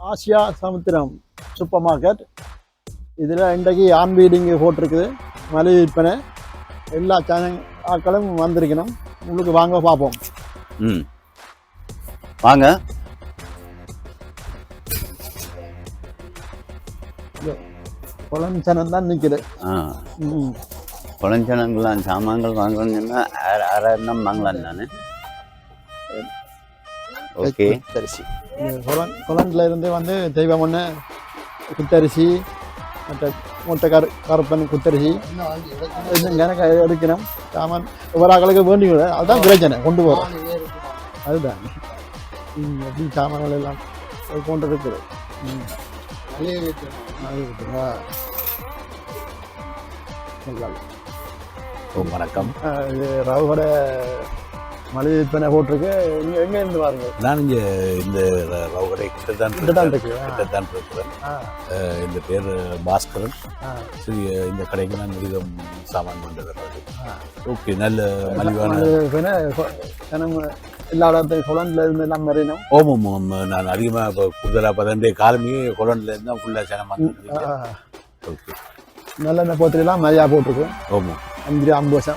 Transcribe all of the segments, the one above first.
Asia சமுத்திரம் super market. இதில் இன்றைக்கு on beading போட்டிருக்குது? மலிவு விற்பனை. எல்லா சேனல் ஆட்களும் வந்திருக்கணும். உங்களுக்கு வாங்க பார்ப்போம். ம். வாங்க. குளம் சேனல் தான் நிற்குது ஆ. ம். குழஞ்சனங்களாம் சாமான்கள் வாங்கணும்னா ஆறாயிரம் வாங்கலாம் நான் ஓகே. குத்தரிசி குளம் குளம்ல இருந்து வந்து தெய்வம் ஒன்று குத்தரிசி மற்ற மூட்டை கரு கருப்பன் குத்தரிசி. எனக்கு எடுக்கணும். சாமான் ஒவ்வொரு ஆக்களுக்கு வேண்டி அதுதான் பிரச்சனை கொண்டு போகிறோம் அதுதான். ம், எப்படி சாமான்கள் எல்லாம் கொண்டு இருக்குது. வணக்கம். ரவோட மளிகை விற்பனை போட்டிருக்கு. நீங்கள் எங்கே இருந்து பாருங்க நான் இங்கே இந்த ரவுகரை கிட்ட தான் கிட்ட தான் இருக்கிறேன். இந்த பேர் பாஸ்கரன். சிறிய இந்த கடைக்கு நான் மிருகம் சாமான் கொண்டு வர்றது. ஓகே நல்ல மலிவான எல்லா இடத்தையும் குளம்ல இருந்து எல்லாம் மறியணும். ஓமம் ஓமம் நான் அதிகமாக இப்போ கூடுதலாக பதினெண்டு காலமே குழந்தைல இருந்து தான் ஃபுல்லாக சேனம் வந்து ஓகே. நல்லெண்ணெய் போத்திலாம் நிறையா போட்டிருக்கு. ஓமம் அஞ்சு ஐம்பது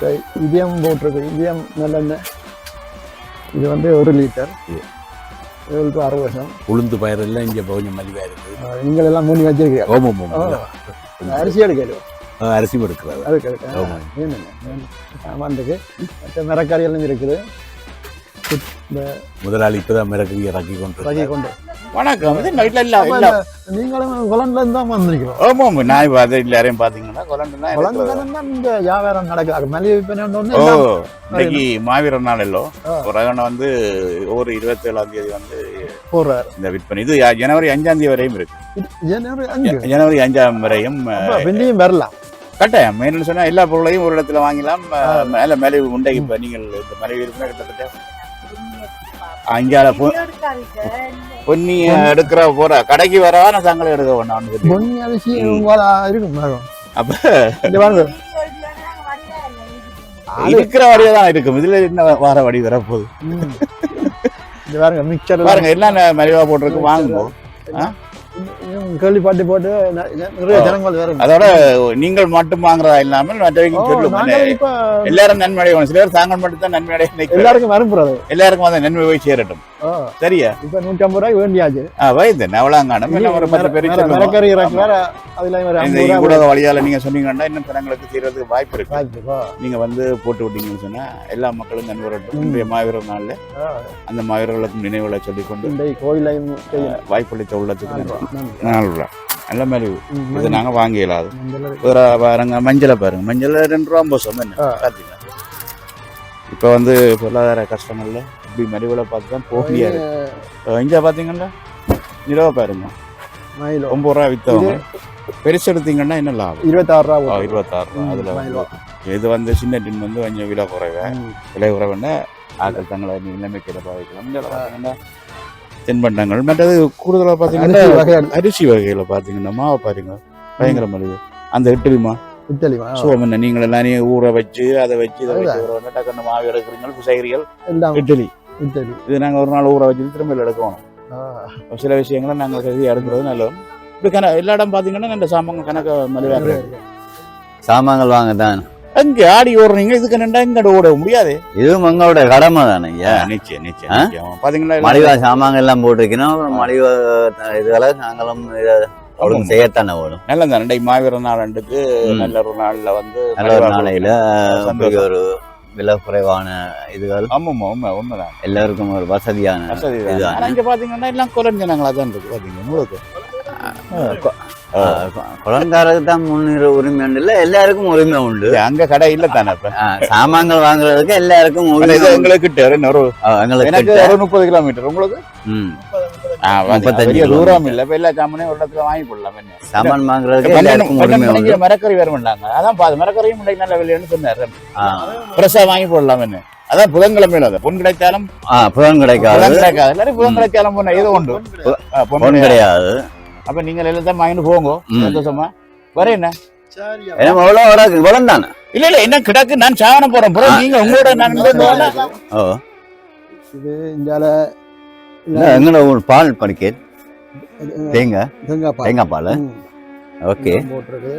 இப்போ இதயம் போட்டிருக்கு. இதயம் நல்லெண்ணெய். இது வந்து ஒரு லிட்டர் அறுபது வருஷம். உளுந்து பயிரெல்லாம் இங்கே கொஞ்சம் மலிவாக இருக்குது நீங்கள் எல்லாம் மூணு வச்சிருக்கீங்க ஓமம் ஓமம் அரிசி எடுக்கிறது. அஹ் அரிசி எடுக்கிறது அதுக்கு சாமான் இருக்கு மற்ற மிரக்கறி எல்லாம் இருக்குது. இந்த முதலாளி இப்போ தான் மிரக்கறி இறக்கி கொண்டு வகை கொண்டு. வணக்கம். இது இல்ல இல்ல. நீங்களும் குளம்ல இருந்து தான் வந்திருக்கிறோம். நான் இப்ப அது எல்லாரையும் தான் இந்த வியாபாரம் நடக்குது. மளிகை விற்பனை ஓ இன்னைக்கு மாவீரர் நாள் ரகனை வந்து ஒரு இருபத்தி ஏழாம் தேதி வந்து போடுறாரு இந்த விற்பனை. இது ஜனவரி அஞ்சாம் தேதி வரையும் இருக்கு. ஜனவரி அஞ்சு. ஜனவரி அஞ்சாம் வரையும் வெள்ளியும் வரலாம். கட்டாயம். என்னன்னு சொன்னா எல்லா பொருளையும் ஒரு இடத்துல வாங்கலாம். மேல மேலே உண்டை. இப்ப நீங்கள் இந்த மலிவு விற்பனை கிட்டத்தட்ட அஞ்சால பொ- பொன்னி எடுக்கிற போற கடைக்கு வரவா நான் சங்கடம் எடுக்க வேண்டாம்னு சொல்லி. பொன்னி அரிசி ம். போல இருக்கும் அப்ப இங்க பாருங்க இருக்கிற வழியா தான் இருக்கும். இதுல என்ன வார வழி வரப்போகுது? பாருங்க மிக்சர் பாருங்க என்ன மலிவா போட்டிருக்கு வாங்குவோம் கேள்விப்பாட்டு போட்டு ந- நிறைய. ஜனங்கள் வேற அதோட நீங்கள் மட்டும் வாங்குறதா இல்லாமல் மற்றவங்க சொல்லும் எல்லாரும் நன்மை அடையணும் சிலர் தாங்கள் மட்டும் தான் நன்மை அடைய. எல்லாருக்கும் வரப்புறது எல்லாருக்கும் அந்த நன்மை போய் சேரட்டும் சரியா இப்ப நூத்தி ஐம்பது ரூபாய்க்கு வேண்டியாச்சு வயது அவளாங்கானம் என்ன ஒரு பத்து பேர் இறக்கு வேற அதுல இந்த ரூபாய் ஊடக வழியால நீங்க சொன்னீங்கன்னா இன்னும் ஜனங்களுக்கு செய்யறதுக்கு வாய்ப்பு இருக்கு? நீங்க வந்து போட்டு விட்டீங்கன்னு சொன்னா எல்லா மக்களும் நன்மை வரட்டும் ம். இன்றைய மாவீரர் நாள்ல. அந்த மாவீரர்களுக்கும் நினைவுகளை சொல்லிக்கொண்டு இந்த கோயிலையும். வாய்ப்பளித்த உள்ளத்துக்கு நன்றி. நன்றி. நல்ல நல்ல மாதிரி ம், இது நாங்க வாங்க இயலாது மஞ்சள் இருக்கு. ஒரு பாருங்க மஞ்சளை பாருங்க மஞ்சள் ரெண்டு ரூபா ஐம்பது ஆ. பாத்தீங்களா இப்போ வந்து பொருளாதார கஷ்டங்கள்ல இப்படி மலிவுல பார்த்து தான் போக முடியாது இங்க பாத்தீங்கன்னா நிலவை பாருங்க ஒன்பது ரூபா வித்தவங்க பெருசு எடுத்தீங்கன்னா என்ன லாபம் இருபத்தாறு ரூபா. இருபத்தாறு ரூபா அதுல இது வந்து சின்ன டின் வந்து கொஞ்சம் விலை குறைவு ம். விலை குறைவுன்னா ஆக்கள் தங்களை நிலைமைக்கு பாதிக்கலாம் இங்க பாத்தீங்கன்னா தின்பண்டங்கள். மற்றது கூடுதலா பாத்தீங்கன்னா அரிசி வகையில பாத்தீங்கன்னா மாவை பாருங்க. பயங்கர மலிவு அந்த இட்லிமா? இட்டலிமா சோமன் நீங்கள் எல்லாரையும் ஊற வச்சு அதை வச்சு இதை வச்சு ஊற வச்சு டக்குன்னு மாவு எடுக்கிறீங்க புசைகிறீர்கள். எல்லாம் இட்லி. இட்டலி இது நாங்கள் ஒரு நாள் ஊற வச்சு திரும்ப எடுக்கணும். சில விஷயங்களை நாங்கள் கருதி எடுக்கிறது நல்லது. இப்படி கண எல்லா இடம் பார்த்தீங்கன்னா இந்த சாமான் கணக்கு மலிவாக சாமான்கள் வாங்க தான் அங்கே ஆடி ஓடுறீங்க? இதுக்கு நின்றா இங்கே ஓட முடியாது? இதுவும் உங்களோட கடமை தானே ஐயா? நிச்சயம் நிச்சயம் பார்த்தீங்களா மலிவா சாமான்கள் எல்லாம் போட்டிருக்கணும் அப்புறம் மலிவா இதுகளை நாங்களும் அவளுக்கு செய்யத்தானே வேணும் நல்ல தான் ரெண்டை மாவீர நாளண்டுக்கு ம். நல்ல ஒரு நாள்ல வந்து நல்ல ஒரு நாளையில ஒரு விலை குறைவான இதுகள் ஆமாம்மா உண்மை உண்மைதான். எல்லாருக்கும் ஒரு வசதியான வசதி இங்க பாத்தீங்கன்னா எல்லாம் குறைஞ்ச நாங்களா தான் இருக்கு பாத்தீங்க உங்களுக்கு? குழந்தைக்காரருக்கு தான் முன்னுரிமை உரிமை உண்டு. இல்ல எல்லாருக்கும் உரிமை உண்டு. அங்க கடை இல்ல தானே இப்ப சாமான்கள் வாங்குறதுக்கு எல்லாருக்கும் உரிமை. எங்களுக்கு கிட்ட எங்களுக்கு முப்பது கிலோமீட்டர் உங்களுக்கு? முப்பத்தஞ்சு. தூரம் இல்ல. இப்ப எல்லா சாமானையும் ஒரு இடத்துல வாங்கி போடலாம் சாமான் வாங்குறதுக்கு எல்லாருக்கும் உரிமை உண்டு. மரக்கறி வர மாட்டாங்க அதான் பாது மரக்கறியும் முன்னாடி நல்ல விலைன்னு சொன்னாரு. ஃப்ரெஷ்ஷா வாங்கி போடலாம் என்ன? அதான் புதன்கிழமையில அது. பொன் கிடைத்தாலும் ஆ, புதன் கிடைக்காது. புதன் கிடைக்காது. எல்லாரும் புதன் கிடைச்சாலும் பொண்ணு ஏதோ உண்டு. ஆ, பொன் பொன் கிடையாது. அப்ப நீங்க எல்லாத்தையும் வாங்கிட்டு போங்க. சந்தோஷமா. வர என்ன? இல்ல இல்ல என்ன கிடக்கு? நான் சாவனம் போறேன். bro. நீங்க உங்களோட நான் இது இந்தியால இல்ல, எங்கட ஒரு பால் படிக்க? தேங்காய் தேங்காய் பால். தேங்காய் பால். ஓகே. போட்டிருக்கு.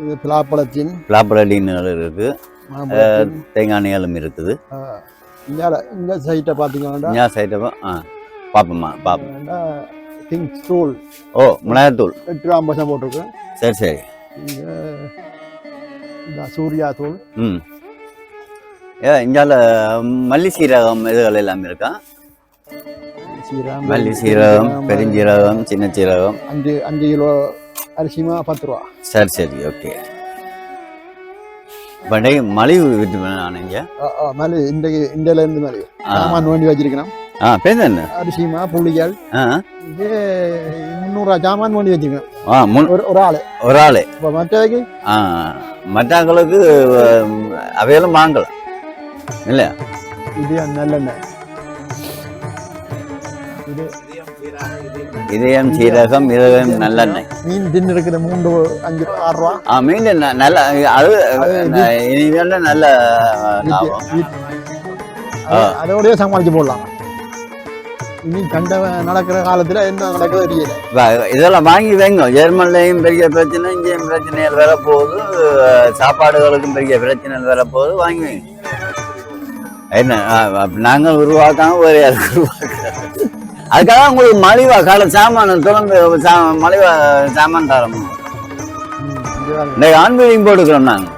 இது பிலாப்பழத்தின் பிளாப்பரடின்னு இருக்கு. தேங்காய் நீளம் இருக்குது. இங்க இந்த சைட்டை பார்த்தீங்கன்னா ஞா சைட்டப்பா ஆ. பாப்போம்மா பாப்போம். கிங் ஸ்டூல் ஓ மிளகாத்தூள் எட்டு ரூபா ஐம்பது பைசா போட்டிருக்கு. சரி சரி. இந்த சூர்யா தூள் ம். ஏ இங்கால மல்லி சீரகம் இதுகள் எல்லாம் இருக்கா? சீரகம் மல்லி சீரகம் பெருஞ்சீரகம் சின்ன சீரகம். அஞ்சு அஞ்சு கிலோ அரிசிமா பத்து ரூபா. சரி சரி ஓகே. பண்டை மலிவு விட்டு ஆனீங்க ஆ, ஆ, மேலே இந்த இந்தியால இருந்து மேலே ஆ. சாமான் வேண்டி வச்சிருக்கிறோம் ஆ பேசண்ணு அரிசிமா புளிகள். இது முந்நூறுவா சாமான் ஆ முன் ஒரு ஒரு ஆள். ஒரு ஆள். இப்போ மற்றவைக்கு ஆ மற்றவங்களுக்கு அவையெல்லாம் வாங்கலாம் இல்லையா? இது நல்லெண்ணெய். இது இதயம் சீரகம் இதயம் நல்லெண்ணெய். மீன் தின்னு இருக்குது மூன்று அஞ்சு ஆறு ரூபா. ஆ மீன் நல்ல அது இனிமேல் நல்ல அதோடய சமாளிச்சு போடலாம். இனி கண்ட நடக்கிற காலத்துல என்ன நடக்குதோ தெரியல. இதெல்லாம் வாங்கி வைங்க. ஜெர்மன்லையும் பெரிய பிரச்சனை இங்கேயும் பிரச்சனைகள் வரப்போகுது. சாப்பாடுகளுக்கும் பெரிய பிரச்சனைகள் வரப்போகுது. வாங்கி வைங்க. என்ன நாங்கள் உருவாக்காம வேறு யாருக்கு உருவாக்குறாங்க அதுக்காக உங்களுக்கு மலிவா கால சாமான் தொடர்ந்து மலிவா சாமான் தரோம். இந்த ஆன்மீகம் போட்டுக்கிறோம் நாங்கள்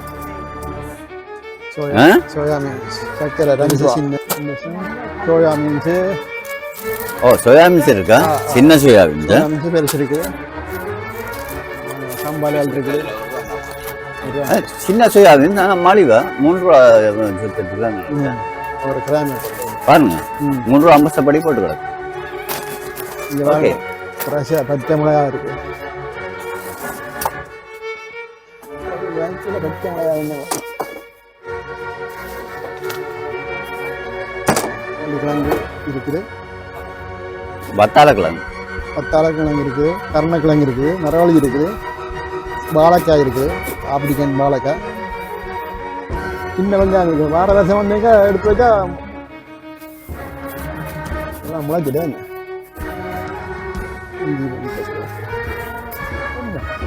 சோயா மீன்ஸ் சின்ன சோயா மீன்ஸு ஓ சோயா மீன்ஸ் இருக்கா. சின்ன சோயா மீன்ஸ் மீன்ஸு பெருசு இருக்குது சம்பாலியால் இருக்குது சின்ன சோயா மீன்ஸ் ஆனால் மலிவா மூன்று ரூபா ம், ஒரு கிராம் பாருங்க மூன்று ரூபா ஐம்பது படி போட்டு கிடக்கு ஓகே ஃப்ரெஷ்ஷாக பச்சை மிளகா இருக்கு பேங்க்கில் பச்சை மிளகா என்ன கிழங்கு இருக்குது வத்தால கிழங்கு பத்தாள கிழங்கு இருக்குது கருணக்கிழங்கு இருக்குது மரவள்ளி இருக்குது வாழைக்காய் இருக்குது ஆப்பிரிக்கன் வாழைக்காய். சின்ன வெங்காயம் இருக்குது வார ரசம் வந்தீங்க எடுத்து வச்சா எல்லாம்.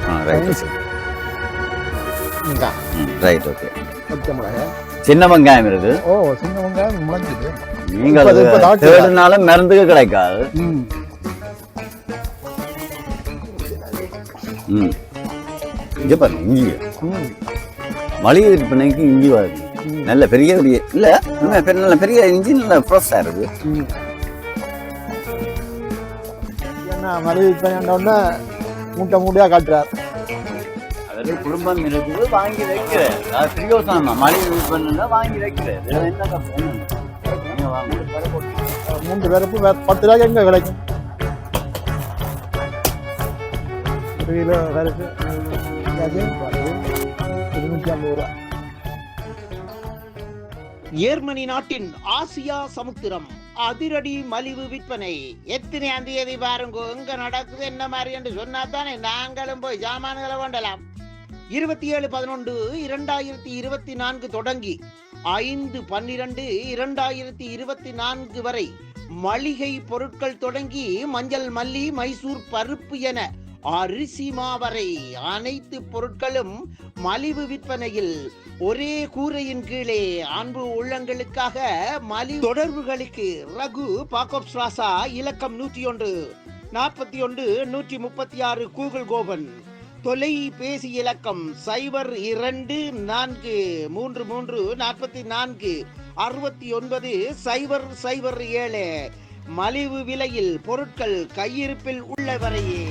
ஆ ரைட் ஓகே சின்ன வெங்காயம் இருக்கு. ஓ சின்ன வெங்காயம் முளைச்சிட்டு டாக்டர் தேடுனால மருந்துக்கு கிடைக்காது. ம். இங்கே பாருங்க இஞ்சி மளிகை விற்பனைக்கு இஞ்சி வருது. நல்ல பெரிய பெரிய இல்ல நல்ல பெரிய இஞ்சி நல்ல ஃப்ரெஷ்ஷாக இருக்கு ம். ஏன்னா மளிகை விற்பனை மூட்டை மூட்டையாக காட்டுறார். அதில் குடும்பம் இருக்குது வாங்கி வைக்கிறேன் மளிகை விற்பனை வாங்கி வைக்கிறேன் என்ன? நீங்க. மூன்று பேருக்கு பத்து ரூபாய்க்கு எங்கே கிடைக்கும் ஒரு கிலோ கருக்கு இருநூற்றி ஐம்பது ரூபா. ஜேர்மனி நாட்டின் ஆசியா சமுத்திரம் அதிரடி மலிவு விற்பனை. எத்தனையாம் தேதி பாருங்க எங்க நடக்குது என்ன மாதிரி என்று சொன்னா தானே நாங்களும் போய் ஜாமான்களை கொண்டலாம். இருபத்தி ஏழு பதினொன்று இரண்டாயிரத்தி இருபத்தி நான்கு தொடங்கி ஐந்து பன்னிரண்டு இரண்டாயிரத்தி இருபத்தி நான்கு வரை மளிகை பொருட்கள் தொடங்கி மஞ்சள் மல்லி மைசூர் பருப்பு என அரிசி மாவரை அனைத்து பொருட்களும் மலிவு விற்பனையில். ஒரே கூரையின் கீழே அன்பு உள்ளங்களுக்காக மலி தொடர்புகளுக்கு ரகு பாக்கோப் ஸ்ராசா இலக்கம் நூற்றி ஒன்று நாற்பத்தி ஒன்று நூற்றி முப்பத்தி ஆறு கூகுள் கோபன். தொலைபேசி இலக்கம் சைபர் இரண்டு நான்கு மூன்று மூன்று நாற்பத்தி நான்கு அறுபத்தி ஒன்பது சைபர் சைபர் ஏழு. மலிவு விலையில் பொருட்கள் கையிருப்பில் உள்ளவரையே.